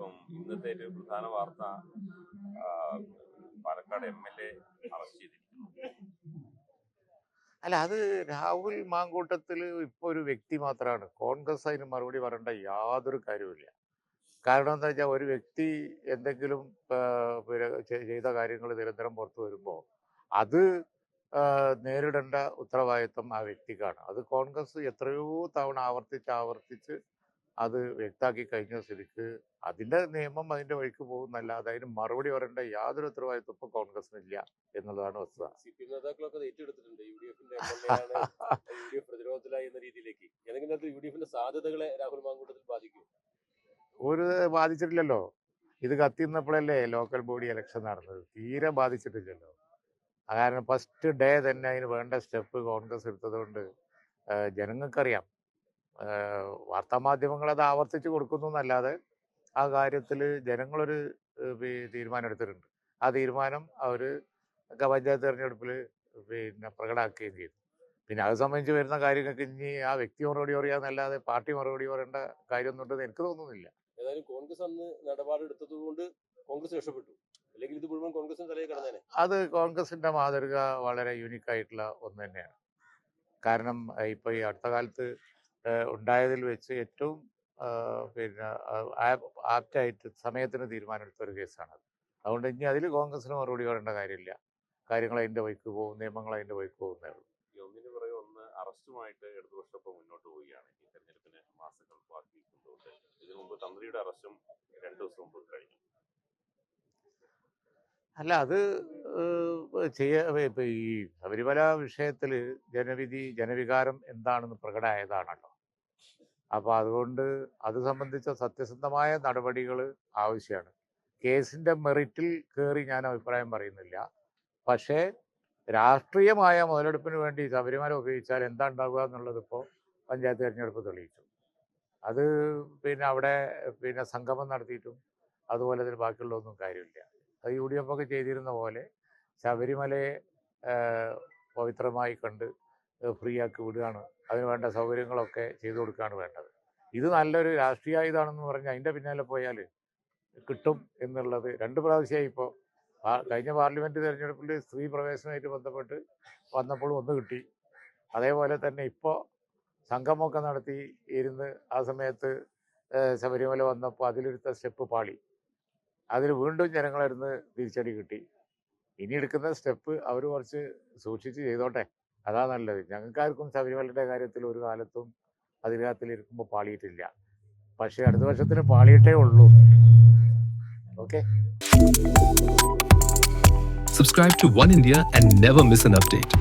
ഇപ്പം ഇന്നത്തെ ഒരു പ്രധാന വാർത്ത Palakkad M L A arrest ചെയ്തിരിക്കുന്നു. അല്ല അത് രാഹുൽ മാങ്കൂട്ടത്തിൽ ഇപ്പൊ ഒരു വ്യക്തി മാത്രമാണ് കോൺഗ്രസ് അതിന് മറുപടി പറയേണ്ട യാതൊരു കാര്യവുമില്ല. കാരണം എന്താ വെച്ചാൽ ഒരു വ്യക്തി എന്തെങ്കിലും ചെയ്ത കാര്യങ്ങൾ നിരന്തരം പുറത്തു വരുമ്പോൾ അത് നേരിടേണ്ട ഉത്തരവാദിത്വം ആ വ്യക്തിക്കാണ്. അത് കോൺഗ്രസ് എത്രയോ തവണ ആവർത്തിച്ച് ആവർത്തിച്ച് അത് വ്യക്താക്കി കഴിഞ്ഞ സ്ഥിതിക്ക് അതിന്റെ നിയമം അതിന്റെ വഴിക്ക് പോകുന്നല്ല. അതിന് മറുപടി പറയേണ്ട യാതൊരു ഉത്തരവാദിത്വം ഇപ്പൊ കോൺഗ്രസിനില്ല എന്നുള്ളതാണ് വസ്തുത. ഒരു ബാധിച്ചിട്ടില്ലല്ലോ. ഇത് കത്തിന്നപ്പോഴല്ലേ ലോക്കൽ ബോഡി ഇലക്ഷൻ നടന്നത്. തീരെ ബാധിച്ചിട്ടില്ലല്ലോ. കാരണം ഫസ്റ്റ് ഡേ തന്നെ അതിന് വേണ്ട സ്റ്റെപ്പ് കോൺഗ്രസ് എടുത്തതുകൊണ്ട് കൊണ്ട് ജനങ്ങൾക്കറിയാം. വാർത്താമാധ്യമങ്ങൾ അത് ആവർത്തിച്ച് കൊടുക്കുന്നു എന്നല്ലാതെ ആ കാര്യത്തിൽ ജനങ്ങളൊരു ഒരു തീരുമാനം എടുത്തിട്ടുണ്ട് ആ തീരുമാനം അവർ പഞ്ചായത്ത് തെരഞ്ഞെടുപ്പിൽ പിന്നെ പ്രകടമാക്കുകയും ചെയ്തു. പിന്നെ അത് സംബന്ധിച്ച് വരുന്ന കാര്യങ്ങൾക്ക് ഇനി ആ വ്യക്തി മറുപടി പറയാന്നല്ലാതെ പാർട്ടി മറുപടി പറയേണ്ട കാര്യമൊന്നും ഉണ്ടെന്ന് എനിക്ക് തോന്നുന്നില്ല. ഏതായാലും കോൺഗ്രസ് അന്ന് നിലപാടെടുത്തത് കൊണ്ട് കോൺഗ്രസ് രക്ഷപ്പെട്ടു. അല്ലെങ്കിൽ ഇത് മുഴുവൻ കോൺഗ്രസിന്റെ തലയിൽ കിടന്നേനെ. അത് കോൺഗ്രസിന്റെ മാതൃക വളരെ യൂണിക് ആയിട്ടുള്ള ഒന്ന് തന്നെയാണ്. കാരണം ഇപ്പൊ ഈ അടുത്ത കാലത്ത് ഉണ്ടായതിൽ വെച്ച് ഏറ്റവും പിന്നെ ആപ്റ്റായിട്ട് സമയത്തിന് തീരുമാനമെടുത്ത ഒരു കേസാണ് അതുകൊണ്ട് ഇനി അതിൽ കോൺഗ്രസിന് മറുപടി പറയേണ്ട കാര്യമില്ല. കാര്യങ്ങൾ അതിന്റെ വഴിക്ക് പോകും നിയമങ്ങൾ അതിന്റെ വഴിക്ക് പോകുന്നേ ഉള്ളൂ. ഒന്നിന് പുറകെ ഒന്ന് അറസ്റ്റുമായിട്ട് ഇടതുപക്ഷം ഇപ്പം മുന്നോട്ട് പോവുകയാണ്. ഈ തെരഞ്ഞെടുപ്പിന് മാസങ്ങൾ ബാക്കി നിൽക്കുന്നതുകൊണ്ട് ഇതിനു മുമ്പ് തന്ത്രിയുടെ അറസ്റ്റും രണ്ടു ദിവസം മുമ്പ് കഴിഞ്ഞു. അല്ല അത് ചെയ്യ ഈ ശബരിമല വിഷയത്തിൽ ജനവിധി ജനവികാരം എന്താണെന്ന് പ്രകടമായതാണല്ലോ. അപ്പോൾ അതുകൊണ്ട് അത് സംബന്ധിച്ച സത്യസന്ധമായ നടപടികൾ ആവശ്യമാണ് കേസിന്റെ മെറിറ്റിൽ കയറി ഞാൻ അഭിപ്രായം പറയുന്നില്ല. പക്ഷേ രാഷ്ട്രീയമായ മുതലെടുപ്പിന് വേണ്ടി ശബരിമല ഉപയോഗിച്ചാൽ എന്താ ഉണ്ടാവുക പഞ്ചായത്ത് തിരഞ്ഞെടുപ്പ് തെളിയിച്ചു. അത് പിന്നെ അവിടെ പിന്നെ സംഗമം നടത്തിയിട്ടും അതുപോലെ തന്നെ ബാക്കിയുള്ളതൊന്നും കാര്യമില്ല. അത് യു ഡി എഫ് ഒക്കെ ചെയ്തിരുന്ന പോലെ ശബരിമലയെ പവിത്രമായി കണ്ട് ഫ്രീ ആക്കി വിടുകയാണ്. അതിന് വേണ്ട സൗകര്യങ്ങളൊക്കെ ചെയ്തു കൊടുക്കുകയാണ് വേണ്ടത്. ഇത് നല്ലൊരു രാഷ്ട്രീയ ഇതാണെന്ന് പറഞ്ഞ് അതിന്റെ പിന്നാലെ പോയാൽ കിട്ടും എന്നുള്ളത് രണ്ട് പ്രാവശ്യമായി ഇപ്പോൾ കഴിഞ്ഞ പാർലമെന്റ് തിരഞ്ഞെടുപ്പിൽ സ്ത്രീ പ്രവേശനമായിട്ട് ബന്ധപ്പെട്ട് വന്നപ്പോഴും ഒന്ന് കിട്ടി. അതേപോലെ തന്നെ ഇപ്പോൾ സംഗമമൊക്കെ നടത്തി ഇരുന്ന് ആ സമയത്ത് ശബരിമല വന്നപ്പോൾ അതിലൊരുത്ത സ്റ്റെപ്പ് പാളി. അതിൽ വീണ്ടും ജനങ്ങളിരുന്ന് തിരിച്ചടി കിട്ടി. ഇനി എടുക്കുന്ന സ്റ്റെപ്പ് അവർ കുറച്ച് സൂക്ഷിച്ച് ചെയ്തോട്ടെ. അതാ നല്ലത്. ഞങ്ങൾക്കാർക്കും ശബരിമലയുടെ കാര്യത്തിൽ ഒരു കാലത്തും അതിനകത്തിലിരിക്കുമ്പോൾ പാളിയിട്ടില്ല. പക്ഷേ അടുത്ത വർഷത്തിന് പാളിയിട്ടേ ഉള്ളൂ. Okay? Subscribe to One India and never miss an update.